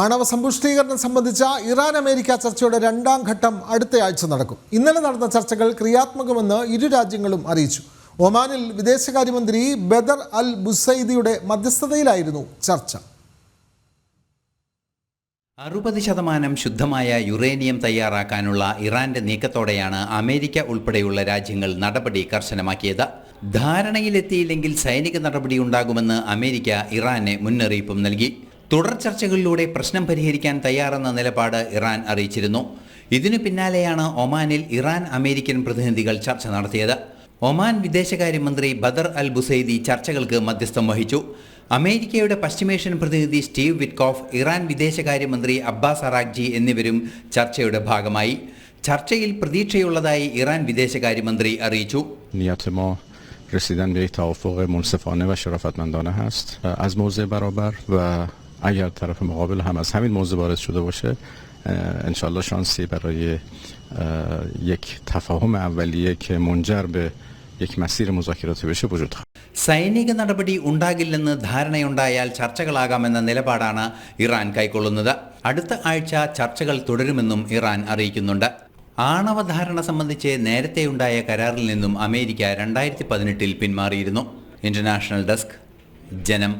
ആണവ സമ്പുഷ്ടീകരണം സംബന്ധിച്ച Iran America ചർച്ചയുടെ രണ്ടാം ഘട്ടം അടുത്തയാഴ്ച നടക്കും. ഇന്നലെ നടന്ന ചർച്ചകൾ ക്രിയാത്മകമെന്ന് ഇരു രാജ്യങ്ങളും അറിയിച്ചു. ഒമാനിൽ വിദേശകാര്യമന്ത്രി ബദർ അൽ ബുസൈദിയുടെ മധ്യസ്ഥതയിലായിരുന്നു ചർച്ച. അറുപത് ശതമാനം ശുദ്ധമായ യുറേനിയം തയ്യാറാക്കാനുള്ള ഇറാന്റെ നീക്കത്തോടെയാണ് അമേരിക്ക ഉൾപ്പെടെയുള്ള രാജ്യങ്ങൾ നടപടി കർശനമാക്കിയത്. ധാരണയിലെത്തിയില്ലെങ്കിൽ സൈനിക നടപടി ഉണ്ടാകുമെന്ന് അമേരിക്ക ഇറാനെ മുന്നറിയിപ്പും നൽകി. തുടർ ചർച്ചകളിലൂടെ പ്രശ്നം പരിഹരിക്കാൻ തയ്യാറെന്ന നിലപാട് ഇറാൻ അറിയിച്ചിരുന്നു ഇതിനു പിന്നാലെയാണ് ഒമാനിൽ ഇറാൻ അമേരിക്കൻ പ്രതിനിധികൾ ചർച്ച നടത്തിയത് ഒമാൻ വിദേശകാര്യമന്ത്രി ബദർ അൽ ബുസൈദി ചർച്ചകൾക്ക് മധ്യസ്ഥം വഹിച്ചു അമേരിക്കയുടെ പശ്ചിമേഷ്യൻ പ്രതിനിധി സ്റ്റീവ് വിറ്റ്കോഫ് ഇറാൻ വിദേശകാര്യമന്ത്രി അബ്ബാസ് അറാഖ്ജി എന്നിവരും ചർച്ചയുടെ ഭാഗമായി ചർച്ചയിൽ പ്രതീക്ഷയുള്ളതായി ഇറാൻ വിദേശകാര്യമന്ത്രി അറിയിച്ചു نیت ما رسیدن به یک توافق منصفانه و شرافتمندانه هست از موضع برابر و اگر طرف مقابل هم از همین موضع وارد شده باشه انشالله شانسی برای یک تفاهم اولیه که منجر به یک مسیر مذاکراتی بشه وجود خواهد സൈനിക നടപടി ഉണ്ടാകില്ലെന്ന് ധാരണയുണ്ടായാൽ ചർച്ചകളാകാമെന്ന നിലപാടാണ് ഇറാൻ കൈക്കൊള്ളുന്നത് അടുത്ത ആഴ്ച ചർച്ചകൾ തുടരുമെന്നും ഇറാൻ അറിയിക്കുന്നുണ്ട് ആണവ ധാരണ സംബന്ധിച്ച് നേരത്തെയുണ്ടായ കരാറിൽ നിന്നും അമേരിക്ക രണ്ടായിരത്തി പതിനെട്ടിൽ പിന്മാറിയിരുന്നു ഇന്റർനാഷണൽ ഡെസ്ക് ജനം